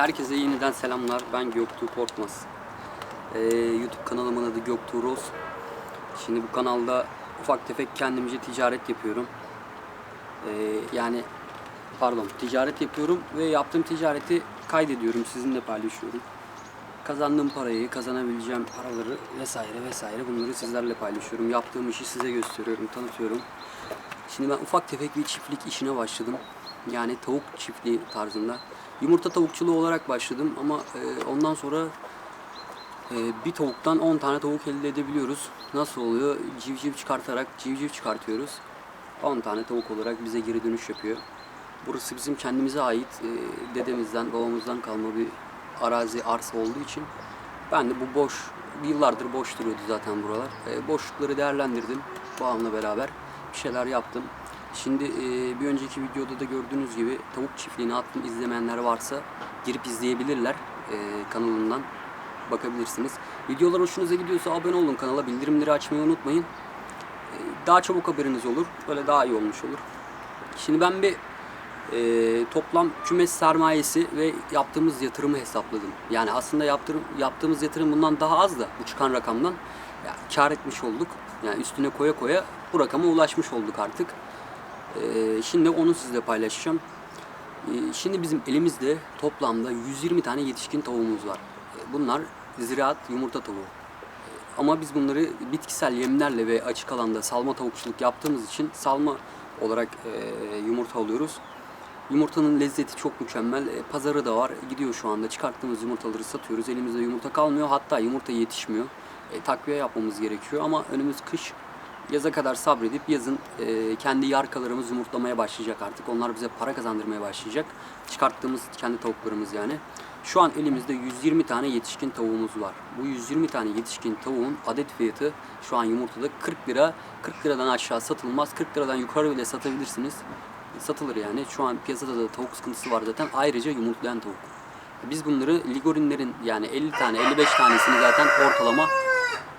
Herkese yeniden selamlar. Ben Göktuğ Korkmaz. Ee, YouTube kanalımın adı Göktuğ Roz. Şimdi bu kanalda ufak tefek kendimce ticaret yapıyorum. Ee, yani pardon ticaret yapıyorum ve yaptığım ticareti kaydediyorum. Sizinle paylaşıyorum. Kazandığım parayı, kazanabileceğim paraları vesaire vesaire bunları sizlerle paylaşıyorum. Yaptığım işi size gösteriyorum, tanıtıyorum. Şimdi ben ufak tefek bir çiftlik işine başladım. Yani tavuk çiftliği tarzında. Yumurta tavukçuluğu olarak başladım ama e, ondan sonra e, bir tavuktan 10 tane tavuk elde edebiliyoruz. Nasıl oluyor? Civciv çıkartarak civciv çıkartıyoruz. 10 tane tavuk olarak bize geri dönüş yapıyor. Burası bizim kendimize ait e, dedemizden, babamızdan kalma bir arazi, arsa olduğu için ben de bu boş, yıllardır boş duruyordu zaten buralar. E, boşlukları değerlendirdim babamla beraber. Bir şeyler yaptım. Şimdi e, bir önceki videoda da gördüğünüz gibi tavuk çiftliğini attım. İzlemeyenler varsa girip izleyebilirler e, kanalımdan. Bakabilirsiniz. Videolar hoşunuza gidiyorsa abone olun kanala. Bildirimleri açmayı unutmayın. E, daha çabuk haberiniz olur. Böyle daha iyi olmuş olur. Şimdi ben bir e, toplam kümes sermayesi ve yaptığımız yatırımı hesapladım. Yani aslında yaptırım, yaptığımız yatırım bundan daha az da bu çıkan rakamdan ya, kar etmiş olduk. Yani üstüne koya koya bu rakama ulaşmış olduk artık. E, şimdi onu sizle paylaşacağım. E, şimdi bizim elimizde toplamda 120 tane yetişkin tavuğumuz var. E, bunlar ziraat yumurta tavuğu. Ama biz bunları bitkisel yemlerle ve açık alanda salma tavukçuluk yaptığımız için salma olarak e, yumurta alıyoruz. Yumurtanın lezzeti çok mükemmel. E, pazarı da var. Gidiyor şu anda. Çıkarttığımız yumurtaları satıyoruz. Elimizde yumurta kalmıyor. Hatta yumurta yetişmiyor. E, takviye yapmamız gerekiyor ama önümüz kış. Yaza kadar sabredip yazın e, kendi yarkalarımız yumurtlamaya başlayacak artık. Onlar bize para kazandırmaya başlayacak. Çıkarttığımız kendi tavuklarımız yani. Şu an elimizde 120 tane yetişkin tavuğumuz var. Bu 120 tane yetişkin tavuğun adet fiyatı şu an yumurtada 40 lira. 40 liradan aşağı satılmaz. 40 liradan yukarı bile satabilirsiniz. Satılır yani. Şu an piyasada da tavuk sıkıntısı var zaten. Ayrıca yumurtlayan tavuk. Biz bunları ligorinlerin yani 50 tane 55 tanesini zaten ortalama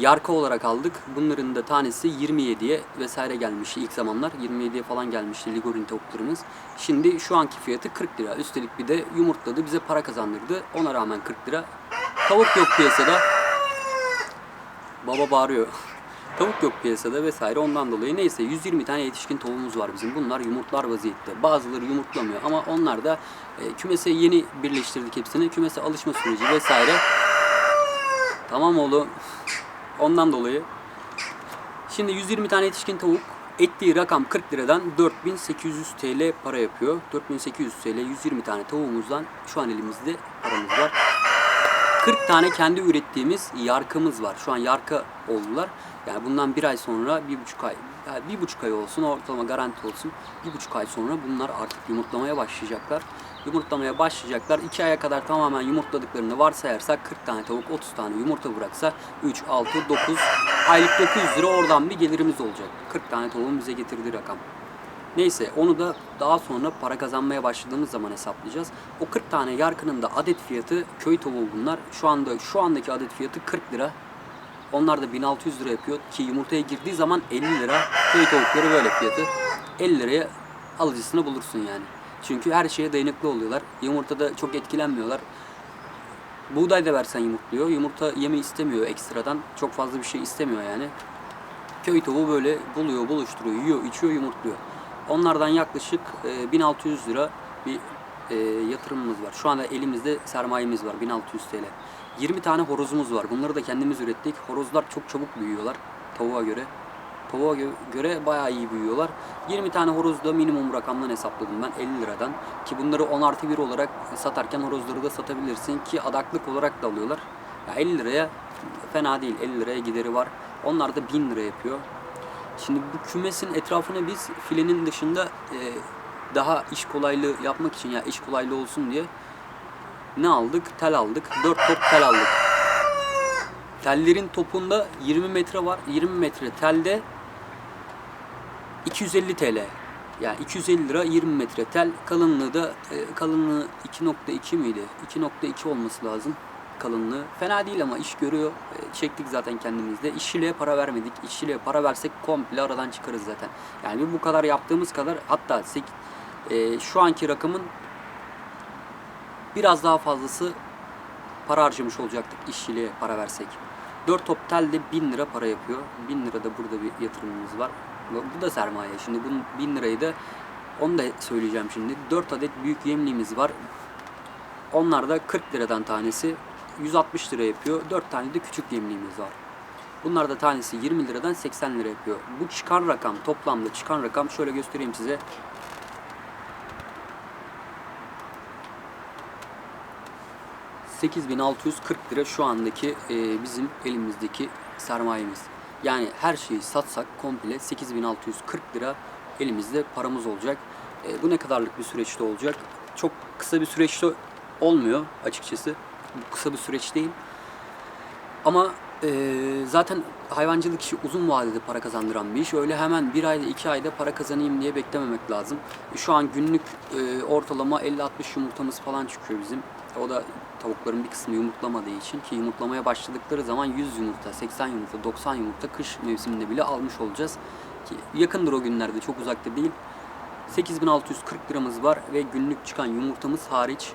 yarka olarak aldık. Bunların da tanesi 27'ye vesaire gelmişti ilk zamanlar. 27'ye falan gelmişti ligorin tavuklarımız. Şimdi şu anki fiyatı 40 lira. Üstelik bir de yumurtladı bize para kazandırdı. Ona rağmen 40 lira. Tavuk yok piyasada. Baba bağırıyor. Tavuk yok piyasada vesaire ondan dolayı neyse 120 tane yetişkin tavuğumuz var bizim. Bunlar yumurtlar vaziyette. Bazıları yumurtlamıyor ama onlar da e, kümese yeni birleştirdik hepsini. Kümese alışma süreci vesaire. Tamam oğlum. Ondan dolayı. Şimdi 120 tane yetişkin tavuk ettiği rakam 40 liradan 4800 TL para yapıyor. 4800 TL 120 tane tavuğumuzdan şu an elimizde paramız var. 40 tane kendi ürettiğimiz yarkamız var. Şu an yarka oldular. Yani bundan bir ay sonra, bir buçuk ay, yani bir buçuk ay olsun, ortalama garanti olsun. Bir buçuk ay sonra bunlar artık yumurtlamaya başlayacaklar. Yumurtlamaya başlayacaklar. 2 aya kadar tamamen yumurtladıklarını varsayarsak 40 tane tavuk 30 tane yumurta bıraksa 3, 6, 9 aylık 900 lira oradan bir gelirimiz olacak. 40 tane tavuğun bize getirdiği rakam. Neyse onu da daha sonra para kazanmaya başladığımız zaman hesaplayacağız. O 40 tane yarkının da adet fiyatı köy tavuğu bunlar. Şu anda şu andaki adet fiyatı 40 lira. Onlar da 1600 lira yapıyor ki yumurtaya girdiği zaman 50 lira. Köy tavukları böyle fiyatı. 50 liraya alıcısını bulursun yani. Çünkü her şeye dayanıklı oluyorlar. Yumurtada çok etkilenmiyorlar. Buğday da versen yumurtluyor. Yumurta yemi istemiyor ekstradan. Çok fazla bir şey istemiyor yani. Köy tavuğu böyle buluyor, buluşturuyor, yiyor, içiyor, yumurtluyor. Onlardan yaklaşık e, 1600 lira bir e, yatırımımız var. Şu anda elimizde sermayemiz var 1600 TL. 20 tane horozumuz var. Bunları da kendimiz ürettik. Horozlar çok çabuk büyüyorlar tavuğa göre. Tavuğa gö- göre bayağı iyi büyüyorlar. 20 tane horozu da minimum rakamdan hesapladım ben 50 liradan. Ki bunları 10 artı 1 olarak satarken horozları da satabilirsin ki adaklık olarak da alıyorlar. Ya 50 liraya fena değil 50 liraya gideri var. Onlar da 1000 lira yapıyor. Şimdi bu kümesin etrafına biz filenin dışında e, daha iş kolaylığı yapmak için ya iş kolaylığı olsun diye ne aldık? Tel aldık. 4 top tel aldık. Tellerin topunda 20 metre var. 20 metre telde 250 TL. Yani 250 lira 20 metre tel. Kalınlığı da e, kalınlığı 2.2 miydi? 2.2 olması lazım kalınlığı. Fena değil ama iş görüyor. E, çektik zaten kendimizde. İşçiliğe para vermedik. İşçiliğe para versek komple aradan çıkarız zaten. Yani bu kadar yaptığımız kadar hatta sek- e, şu anki rakamın biraz daha fazlası para harcamış olacaktık işçiliğe para versek. 4 top tel de 1000 lira para yapıyor. 1000 lira da burada bir yatırımımız var. Bu da sermaye. Şimdi bunun 1000 lirayı da onu da söyleyeceğim şimdi. 4 adet büyük yemliğimiz var. Onlar da 40 liradan tanesi 160 lira yapıyor. 4 tane de küçük yemliğimiz var. Bunlar da tanesi 20 liradan 80 lira yapıyor. Bu çıkan rakam toplamda çıkan rakam şöyle göstereyim size. ...8640 lira şu andaki e, bizim elimizdeki sermayemiz. Yani her şeyi satsak komple 8640 lira elimizde paramız olacak. E, bu ne kadarlık bir süreçte olacak? Çok kısa bir süreçte olmuyor açıkçası. Bu kısa bir süreç değil. Ama e, zaten hayvancılık işi uzun vadede para kazandıran bir iş. Öyle hemen bir ayda iki ayda para kazanayım diye beklememek lazım. Şu an günlük e, ortalama 50-60 yumurtamız falan çıkıyor bizim. O da tavukların bir kısmı yumurtlamadığı için ki yumurtlamaya başladıkları zaman 100 yumurta, 80 yumurta, 90 yumurta kış mevsiminde bile almış olacağız. Ki yakındır o günlerde çok uzakta değil. 8640 liramız var ve günlük çıkan yumurtamız hariç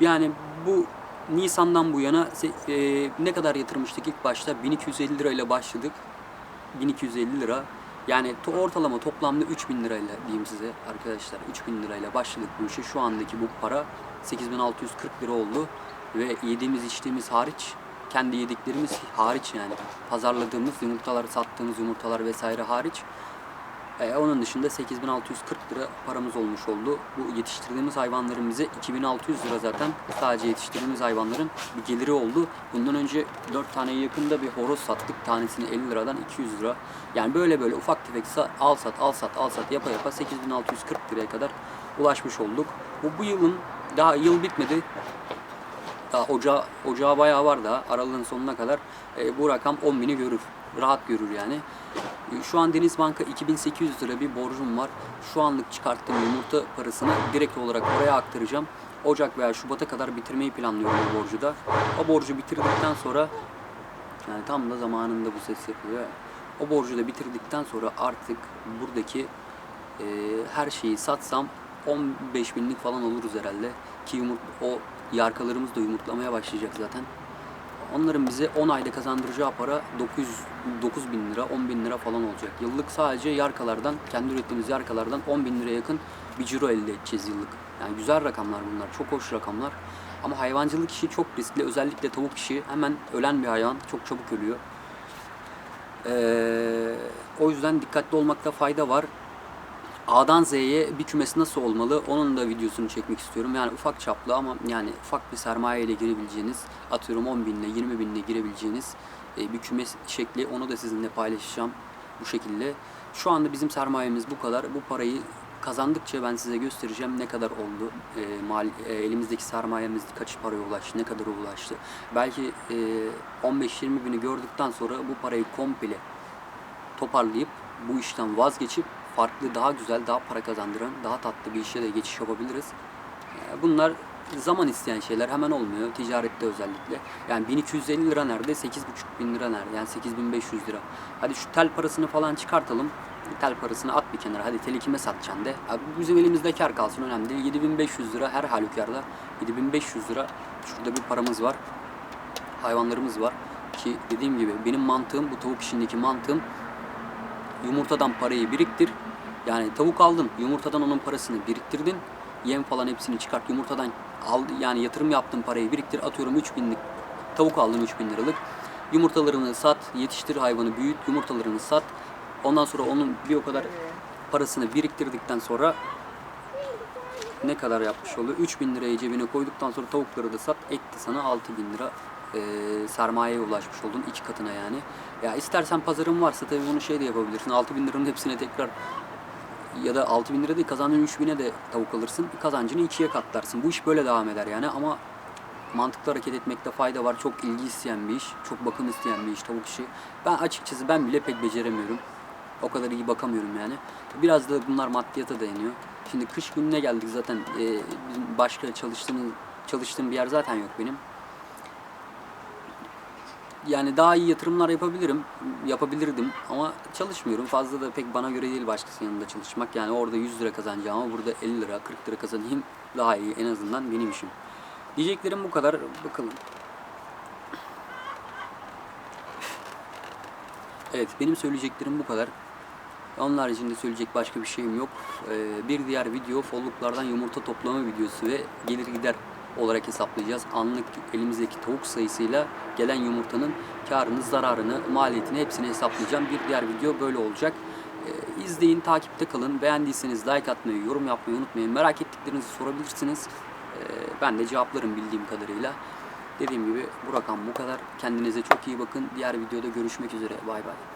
yani bu Nisan'dan bu yana e, ne kadar yatırmıştık ilk başta? 1250 lirayla başladık. 1250 lira. Yani to- ortalama toplamda 3000 lirayla diyeyim size arkadaşlar. 3000 lirayla başladık bu işe. Şu andaki bu para 8640 lira oldu. Ve yediğimiz içtiğimiz hariç kendi yediklerimiz hariç yani pazarladığımız yumurtalar, sattığımız yumurtalar vesaire hariç e, onun dışında 8640 lira paramız olmuş oldu. Bu yetiştirdiğimiz hayvanların bize 2600 lira zaten sadece yetiştirdiğimiz hayvanların bir geliri oldu. Bundan önce 4 tane yakında bir horoz sattık. Tanesini 50 liradan 200 lira. Yani böyle böyle ufak tefek al sat al sat al sat yapa yapa 8640 liraya kadar ulaşmış olduk. Bu bu yılın daha yıl bitmedi. Daha ocağı, ocağı bayağı var daha. Aralığın sonuna kadar e, bu rakam 10 bini görür. Rahat görür yani. E, Şu an Deniz Banka 2800 lira bir borcum var. Şu anlık çıkarttığım yumurta parasını direkt olarak oraya aktaracağım. Ocak veya Şubat'a kadar bitirmeyi planlıyorum bu borcu da. O borcu bitirdikten sonra yani tam da zamanında bu ses yapıyor. O borcu da bitirdikten sonra artık buradaki e, her şeyi satsam 15 binlik falan oluruz herhalde. Ki yumurt o yarkalarımız da yumurtlamaya başlayacak zaten. Onların bize 10 ayda kazandıracağı para 900 9 bin lira, 10 bin lira falan olacak. Yıllık sadece yarkalardan, kendi ürettiğimiz yarkalardan 10 bin liraya yakın bir ciro elde edeceğiz yıllık. Yani güzel rakamlar bunlar, çok hoş rakamlar. Ama hayvancılık işi çok riskli. Özellikle tavuk işi hemen ölen bir hayvan, çok çabuk ölüyor. Ee, o yüzden dikkatli olmakta fayda var. A'dan Z'ye bir kümesi nasıl olmalı onun da videosunu çekmek istiyorum. Yani ufak çaplı ama yani ufak bir sermaye ile girebileceğiniz atıyorum 10 binle 20 binle girebileceğiniz e, bir küme şekli onu da sizinle paylaşacağım bu şekilde. Şu anda bizim sermayemiz bu kadar. Bu parayı kazandıkça ben size göstereceğim ne kadar oldu. E, mal, e, elimizdeki sermayemiz kaç paraya ulaştı, ne kadar ulaştı. Belki e, 15-20 bini gördükten sonra bu parayı komple toparlayıp bu işten vazgeçip farklı, daha güzel, daha para kazandıran, daha tatlı bir işe de geçiş yapabiliriz. Ee, Bunlar zaman isteyen şeyler hemen olmuyor. Ticarette özellikle. Yani 1250 lira nerede? 8500 bin lira nerede? Yani 8500 lira. Hadi şu tel parasını falan çıkartalım. Tel parasını at bir kenara. Hadi teli kime satacaksın de. Abi bizim elimizde kar kalsın önemli değil. 7500 lira her halükarda. 7500 lira. Şurada bir paramız var. Hayvanlarımız var. Ki dediğim gibi benim mantığım bu tavuk işindeki mantığım yumurtadan parayı biriktir. Yani tavuk aldın, yumurtadan onun parasını biriktirdin. Yem falan hepsini çıkart. Yumurtadan al yani yatırım yaptığın parayı biriktir. Atıyorum 3000'lik tavuk aldın 3000 liralık. Yumurtalarını sat, yetiştir hayvanı, büyüt, yumurtalarını sat. Ondan sonra onun bir o kadar parasını biriktirdikten sonra ne kadar yapmış oluyor? 3000 lirayı cebine koyduktan sonra tavukları da sat. Etti sana 6000 lira e, sermayeye ulaşmış oldun. iki katına yani. Ya istersen pazarın varsa tabii bunu şey de yapabilirsin. 6000 liranın hepsine tekrar ya da 6000 lira değil kazandığın 3000'e de tavuk alırsın. Kazancını ikiye katlarsın. Bu iş böyle devam eder yani ama mantıklı hareket etmekte fayda var. Çok ilgi isteyen bir iş, çok bakım isteyen bir iş tavuk işi. Ben açıkçası ben bile pek beceremiyorum. O kadar iyi bakamıyorum yani. Biraz da bunlar maddiyata dayanıyor. Şimdi kış gününe geldik zaten. Ee, başka çalıştığım çalıştığım bir yer zaten yok benim. Yani daha iyi yatırımlar yapabilirim, yapabilirdim ama çalışmıyorum. Fazla da pek bana göre değil başkasının yanında çalışmak. Yani orada 100 lira kazanacağım ama burada 50 lira, 40 lira kazanayım daha iyi en azından benim işim. Diyeceklerim bu kadar. Bakalım. Evet benim söyleyeceklerim bu kadar. Onun haricinde söyleyecek başka bir şeyim yok. Ee, bir diğer video folluklardan yumurta toplama videosu ve gelir gider olarak hesaplayacağız. Anlık elimizdeki tavuk sayısıyla gelen yumurtanın karını, zararını, maliyetini hepsini hesaplayacağım. Bir diğer video böyle olacak. Ee, izleyin, takipte kalın. Beğendiyseniz like atmayı, yorum yapmayı unutmayın. Merak ettiklerinizi sorabilirsiniz. Ee, ben de cevaplarım bildiğim kadarıyla. Dediğim gibi bu rakam bu kadar. Kendinize çok iyi bakın. Diğer videoda görüşmek üzere. Bay bay.